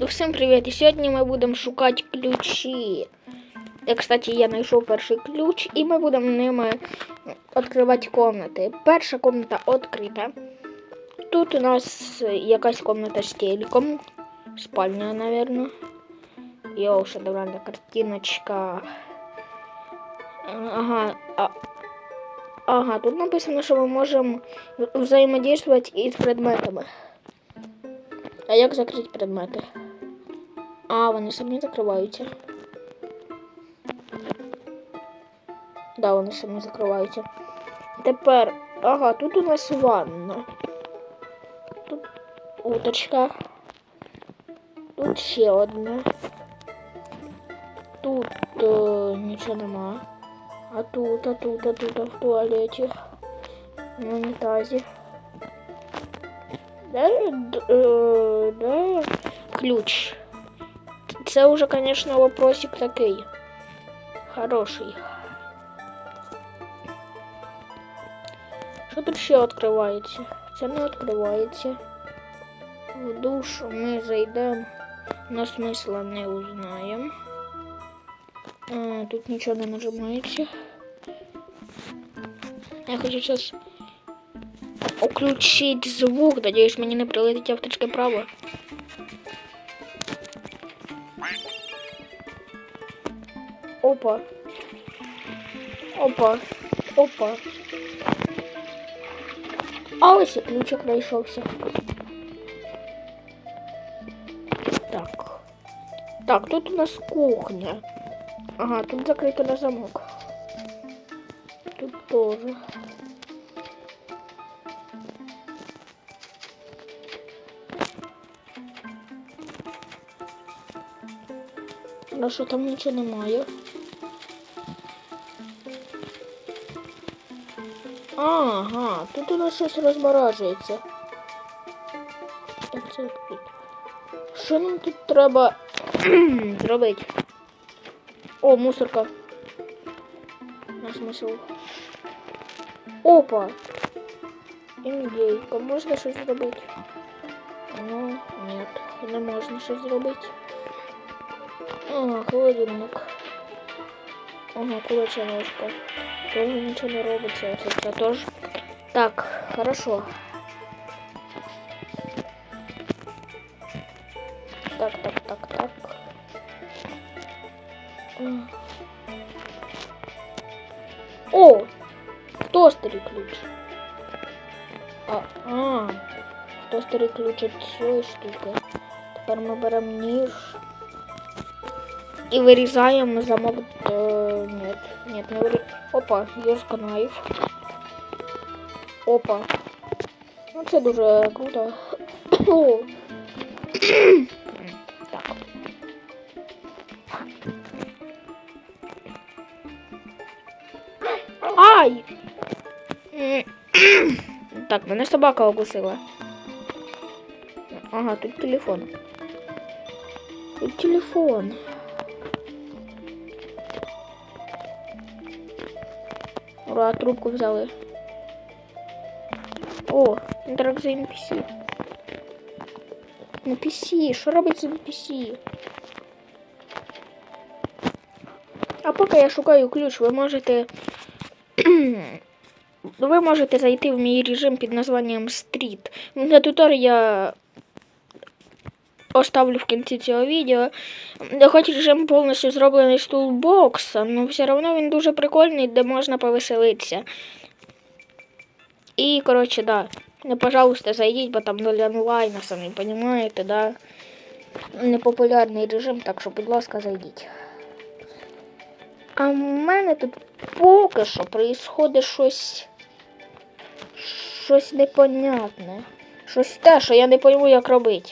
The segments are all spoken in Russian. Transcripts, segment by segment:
Ну, всім привіт! І сьогодні ми будемо шукати ключі. Я, кстати, я знайшов перший ключ, і ми будемо ними відкривати комнати. Перша комната відкрита. Тут у нас якась комната з телеком. Спальня, наверное. Йоу, шедевральна картиночка. Ага, а, ага, тут написано, що ми можемо взаємодействувати із предметами. А як закрити предмети? А, вони самі закриваються. Да, вони самі закриваються. Тепер, ага, тут у нас ванна. Тут уточка. Тут ще одна. Тут е, нічого нема. А тут, а тут, а тут, а в туалеті. На унітазі. Де, д- е, де ключ? Це вже, звісно, вопросик такий. Хороший. Що тут ще відкривається? Це не відкривається. В душ ми зайдемо, но смисла не узнаємо. А, тут нічого не нажимається. Я хочу зараз Включить звук. Надеюсь, мені не прилетить авточка право. Опа. Опа. Опа. А ось і ключик знайшовся. Так. Так, тут у нас кухня. Ага, тут закрито на замок. Тут тоже. Що там нічого немає. Ага, тут у нас щось розморажується. Що нам тут треба зробити? О, мусорка. На смисл. Опа! Індейка. Можна щось зробити? Ну, нет, не можна щось зробити. Ага, холодильник. Ага, куряча ножка. Тоже ничего не робиться, это, это тоже. Так, хорошо. Так, так, так, так. М. О! Тостері ключ. А, а, тостері ключ від цієї штуки. Тепер ми беремо ніж. И вырезаем замок. Э, нет, нет, не вырезаем. Опа, ёшка найф. Опа. Ну, це дуже круто. Так. Ай! так, мене собака укусила. Ага, тут телефон. Тут телефон. Ура, трубку взяли. О, інтеракція NPC. NPC, що робиться в NPC? А поки я шукаю ключ, ви можете. ви можете зайти в мій режим під названням Street. На тутор я оставлю в кінці цього відео. Хоч режим повністю зроблений з тулбокса, але все одно він дуже прикольний, де можна повеселитися. І, коротше, да. Ну, пожалуйста, зайдіть, бо там нуль онлайна, самі розумієте, да. Непопулярний режим, так що, будь ласка, зайдіть. А в мене тут поки що происходить щось. Щось непонятне. Щось те, що я не пойму, як робити.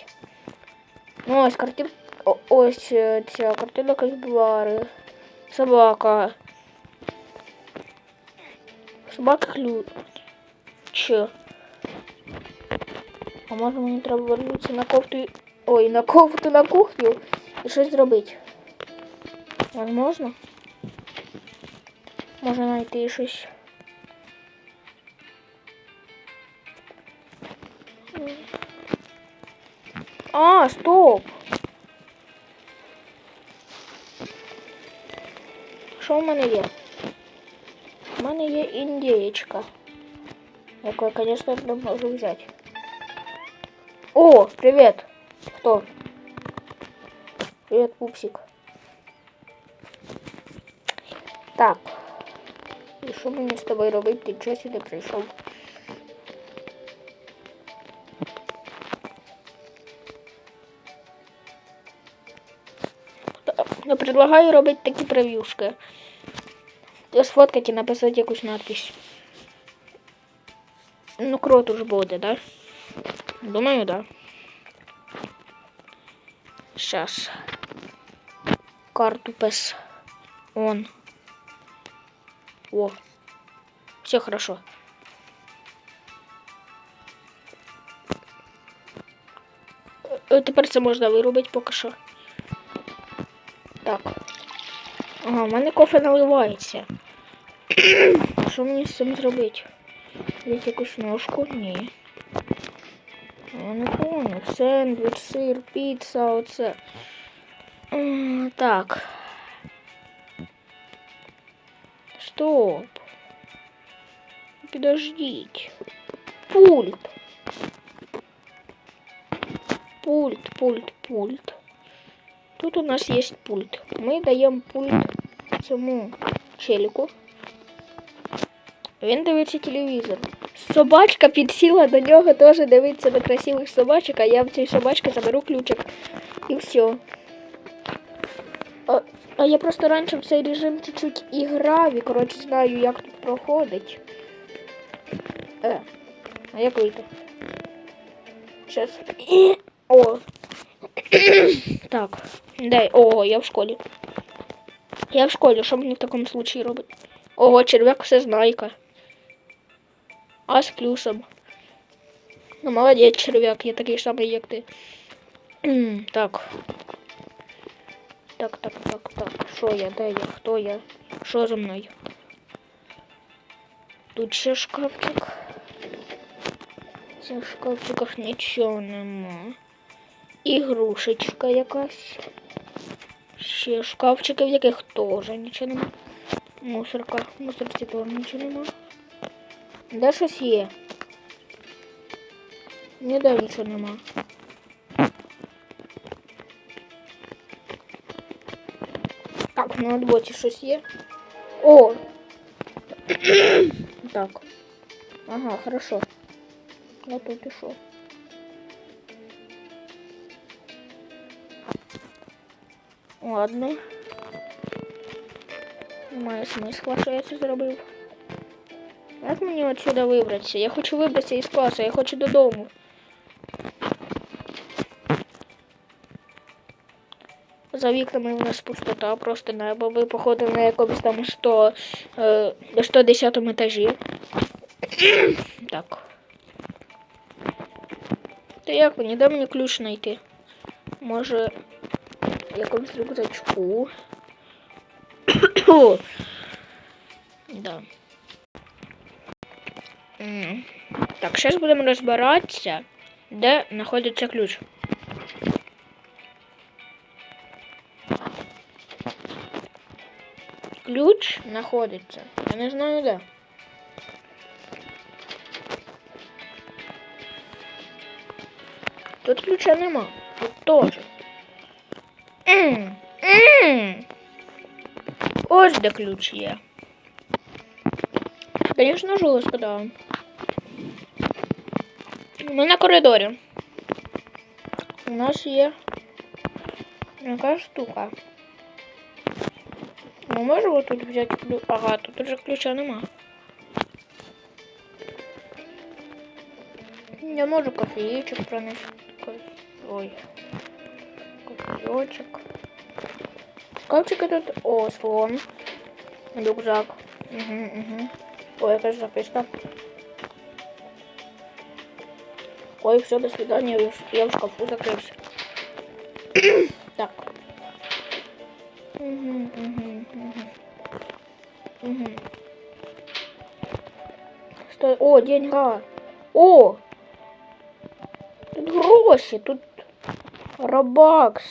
Ну, ось картин... О, ось е, ця картина Кальбари. Собака. Собака ключ. Че? А може мені треба вернутися на кофту. і- Ой, на кофту на кухню і щось зробити. Возможно? Може знайти щось. А, стоп. Що в мене є? У мене є індієчка. Яку я, звісно, не можу взяти. О, привет. Кто? Привет, пупсик. Так. І що мені з тобою робити? Ти чого сюди прийшов? Предлагаю робити такі прев'юшки. Сфоткати і написати якусь надпись. Ну, круто ж буде, да? Думаю, да. Сейчас. Карту пес. Он. О. Все хорошо. Е, Тепер це можна вирубити поки що. Так. Ага, в мене кофе наливається. Що мені з цим зробити? Десь якусь ножку? Ні. Я не помню. Сендвіч, сир, піца, оце. М, Так. Стоп. Підождіть. Пульт. Пульт, пульт, пульт. Тут у нас есть пульт. Ми даємо пульт цьому челіку. Він дивиться телевізор. Собачка підсіла до нього, теж дивиться на красивих собачок, а я в цій собачці заберу ключик. І все. А, а я просто раніше в цей режим чуть-чуть і грав, і коротше знаю, як тут проходить. Е, а як вийти? І... О. так. Дай. О, я в школі. Я в школі, що мені в такому случаї робити? Ого, черв'як всезнайка. А з плюсом. Ну, молодець, черв'як, я такий самий, як. Так. Так, так, так, так. Що я, де я, хто я? Що за мною? Тут ще шкафчик. В шкафчиках нічого нема. Ігрушечка якась. Ще шкафчики, в яких теж нічого нема. Мусорка. В мусорці теж нічого нема. Де щось є? Ніде нічого нема. Так, на ноутбуці щось є. О! так. Ага, хорошо. Я тут пішов. Ладно. Немає смисла, що я це зробив. Як мені отсюда вибратися? Я хочу вибратися із класу, я хочу додому. За вікнами у нас пустота, просто небо. Ви походили на якомусь там 100, е, 110 етажі. так. Та як мені, де мені ключ знайти? Може якомусь рюкзачку. да. М. Так, зараз будемо розбиратися, де знаходиться ключ. Ключ знаходиться. Я не знаю де. Тут ключа нема. Тут теж. М, м. Ось де ключ є. Звісно, жорстко, да. Ми на коридорі. У нас є така штука. Ми можемо тут взяти ключ. Ага, тут уже ключа нема. Я можу кофеечек пронести. Ой. Кофеечек. Шкафчики тут. О, слон. Рюкзак. Угу, угу. Ой, якась записка. Ой, все, до свидания. Я в- шкафу закрылся. так. Угу, угу, угу. Угу. О, деньга. О! Тут гроші, тут Робакс.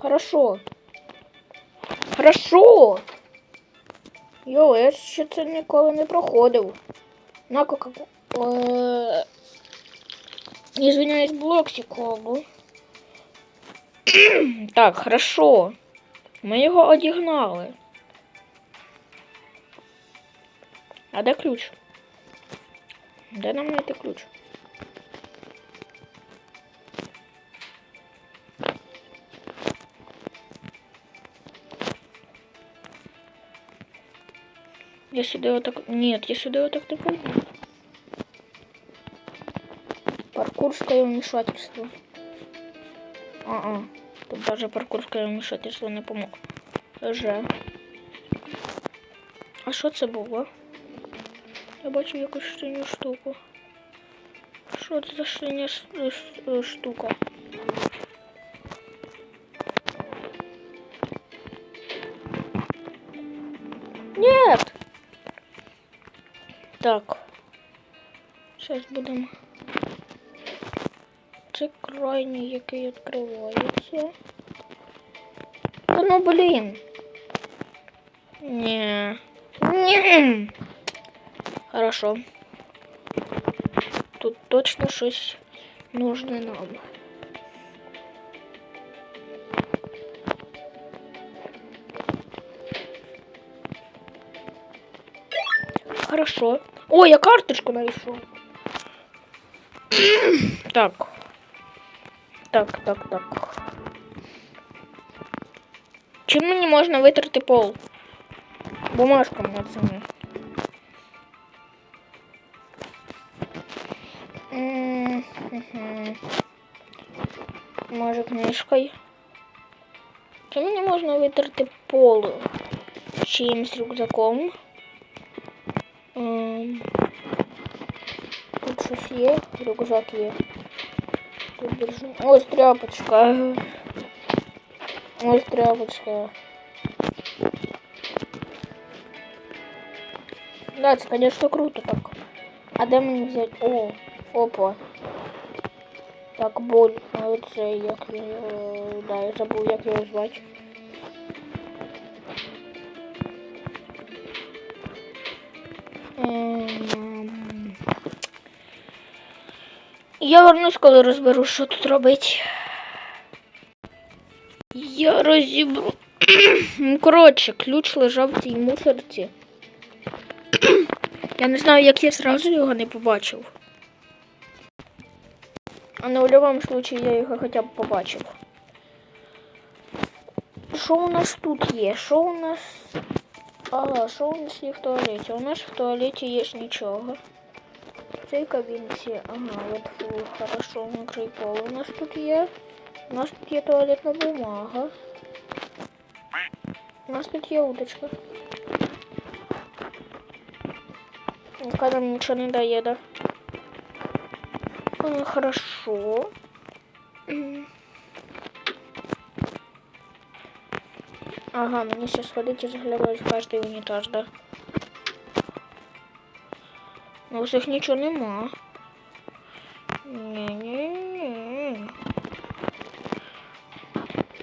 Хорошо. Хорошо. Йо, я ще це ніколи не проходив. На кока Е, Извиняюсь, блоксику. Так, хорошо. Ми його одігнали. А де ключ? Де нам знайти ключ? Я вот так... Нет, я сюда вот так пойду. Паркурское вмешательство. А-а. Тут даже паркурское вмешательство не помог. Ж. А що це було? Я бачу якусь синю штуку. Що це за синя с- е, штука? Так. Сейчас будемо. Це крайній, який відкривається. Та ну блін. Не. Не. Хорошо. Тут точно щось нужне нам. Хорошо. Ой, я карточку знайшов. Так. Так, так, так. Чим мені можна витерти пол? Бумажками на цьому. М, мгм. Може книжкою. Чим мені можна витерти пол? Чиїмсь рюкзаком. Ем, Тут щось є, рюкзак є. Тут держу. Ось тряпочка. Ось тряпочка. Да, це, конечно, круто так. А де мені взяти? О, опа. Так, боль. А оце як я... його- Да, я забув, як його звати. Я вернусь, коли розберу, що тут робить. Я розібру. Ну, коротше, ключ лежав в цій мусорці. Я не знаю, як я зразу його не побачив. А на будь-якому случаї я його хоча б побачив. Що у нас тут є? Що у нас. Ага, що у нас є в туалеті? У нас в туалеті є нічого. В цій кабінці, ага, от фу, хорошо, мокрий пол у нас тут є. У нас тут є туалетна бумага. У нас тут є удочка. Яка нам нічого не дає, да? М, Хорошо. М. Ага, мені ще сходити і заглядати в кожний унітаз, да? Ну, у всіх нічого нема. Ні-ні-ні.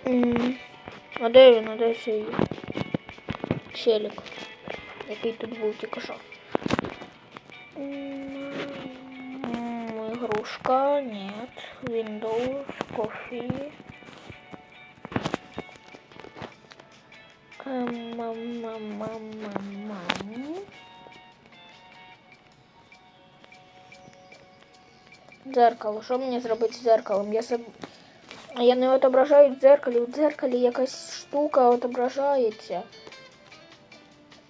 М, А де він? А де цей челік? Який тут був тільки що? М, м, Игрушка, нет. Windows, кофе. Дзеркало. Що мені зробити з дзеркалом? Я заб... Я не отображаю в дзеркалі. В дзеркалі якась штука отображається.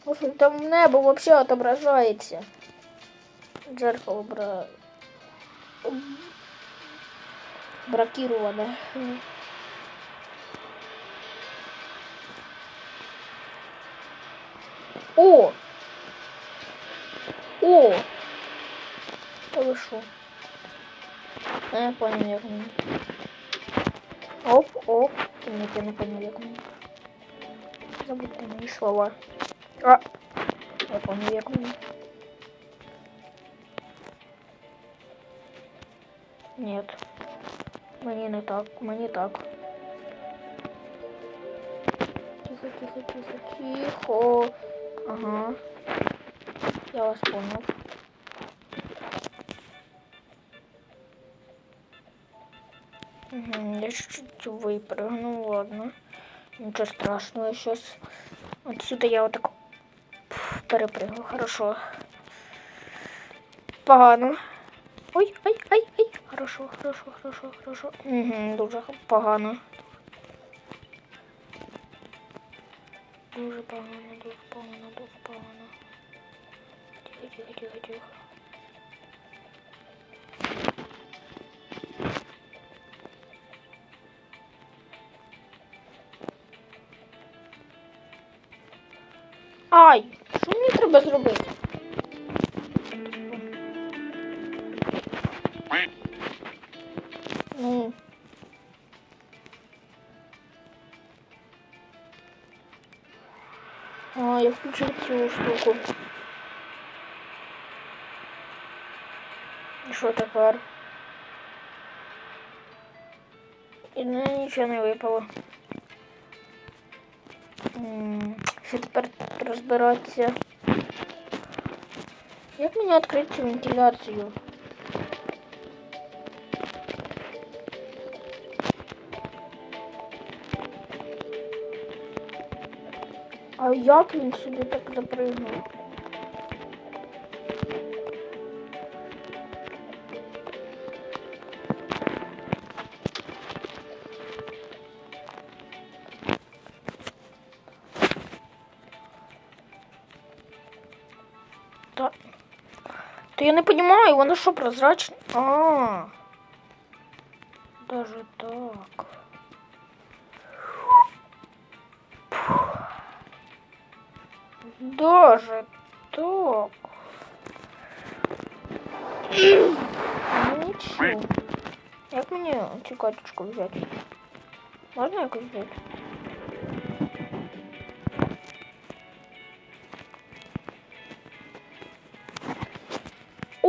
Слушай, там небо взагалі отображається. Дзеркало бра... бракироване. О! О! Та ви що? А, я понял, я понял. Оп, оп. Нет, я не понял, я понял. Забудь мои слова. А, я понял, я понял. Нет. Мені не так, мені так. Тихо, тихо, тихо, тихо. Ага. Я вас понял. Угу, я чуть-чуть выпрыгнул, ладно. Ничего страшного, сейчас отсюда я вот так перепрыгну, хорошо. Погано. Ой, ай, ай, ай. Хорошо, хорошо, хорошо, хорошо. Угу, дуже погано. Дуже погано, дуже погано, дуже погано. Тихо, тихо, тихо, тихо. треба зробити? Ну. А, я включил цю штуку. І що тепер? І ну, нічого не випало. М, Що тепер розбиратися? Як мені відкрити цю вентиляцію? А як він сюди так запрыгнув? Воно що прозрачне? А. Даже так. Даже так. Нічого. Як мені цю каточку взяти? Можна якось взяти?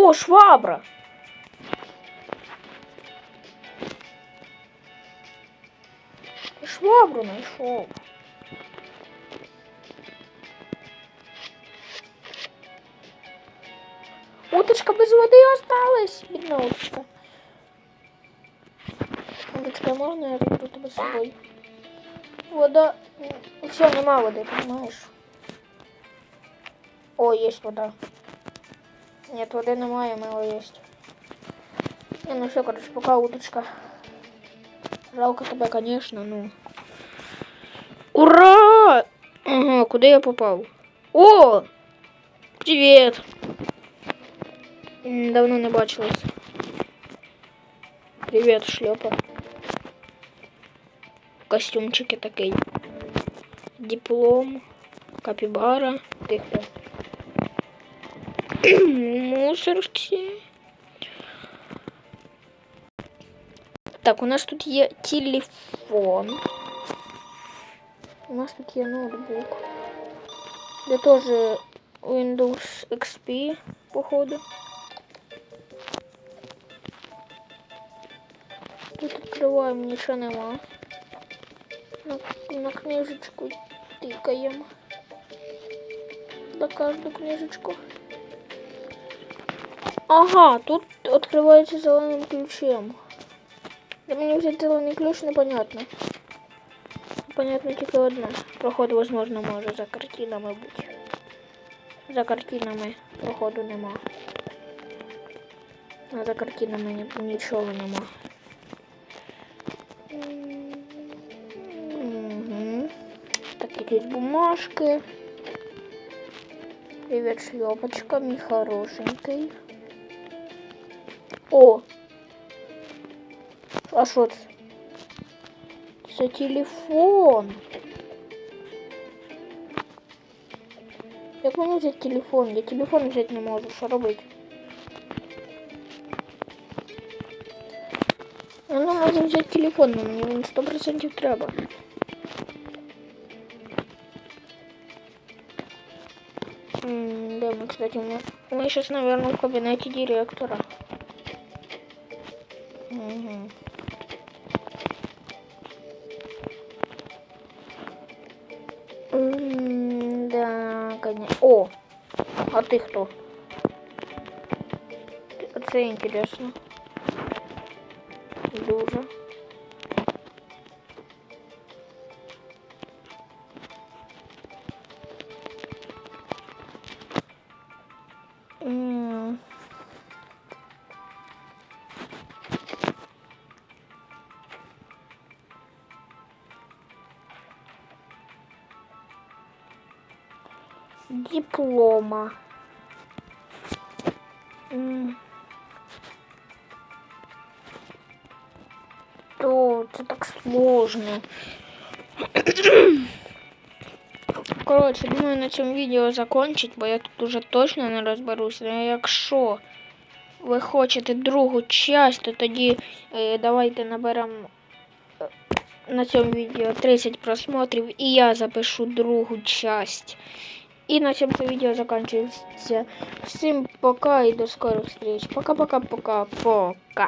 О, швабра! Швабру знайшов. Уточка без воды осталась. Бедная уточка. Уточка, можно я заберу тебя с собой? Вода... Все, нема воды, понимаешь? О, есть вода. Нет, воды немає, мило есть. Не, ну все, короче, пока уточка. Жалко тебя, конечно, ну. Ура! Ага, куда я попал? О! Привет! Давно не бачилась. Привет, шлепа. Костюмчики такий. Диплом. Капібара. Ти хто? Мусорки. Так, у нас тут є телефон. У нас тут є ноутбук. Де теж Windows XP, походу. Тут відкриваємо, нічого нема. На, на книжечку тикаємо. На кожну книжечку. Ага, тут відкривається зеленим ключем. Де мені взяти зелений ключ, непонятно. Понятно тільки одне. Проход, возможно, може за картинами бути. За картинами проходу нема. А за картинами ні- нічого нема. Угу. Так, якісь бумажки. Привет, шлепочка, мій хорошенький. О! А що це? Це телефон. Як мені взяти телефон? Я телефон взяти не можу. Що робити? Я не можу взяти телефон, но мені він 100% треба. М, Да, мы, кстати, мы, мы сейчас, наверное, в кабинете директора. Угу. Да, конечно. О! А ти хто? Це інтересно. Дуже. Диплома. То це так сложно. Коротше, думаю на цьому відео закончить, бо я тут уже точно не розберуся. Ну, якщо ви хочете другу часть, то тоді е, давайте наберемо е, на цьому відео 30 просмотрів і я запишу другу часть. І на цьому це відео закінчується. Всім пока і до скорих встреч. Пока-пока-пока-пока.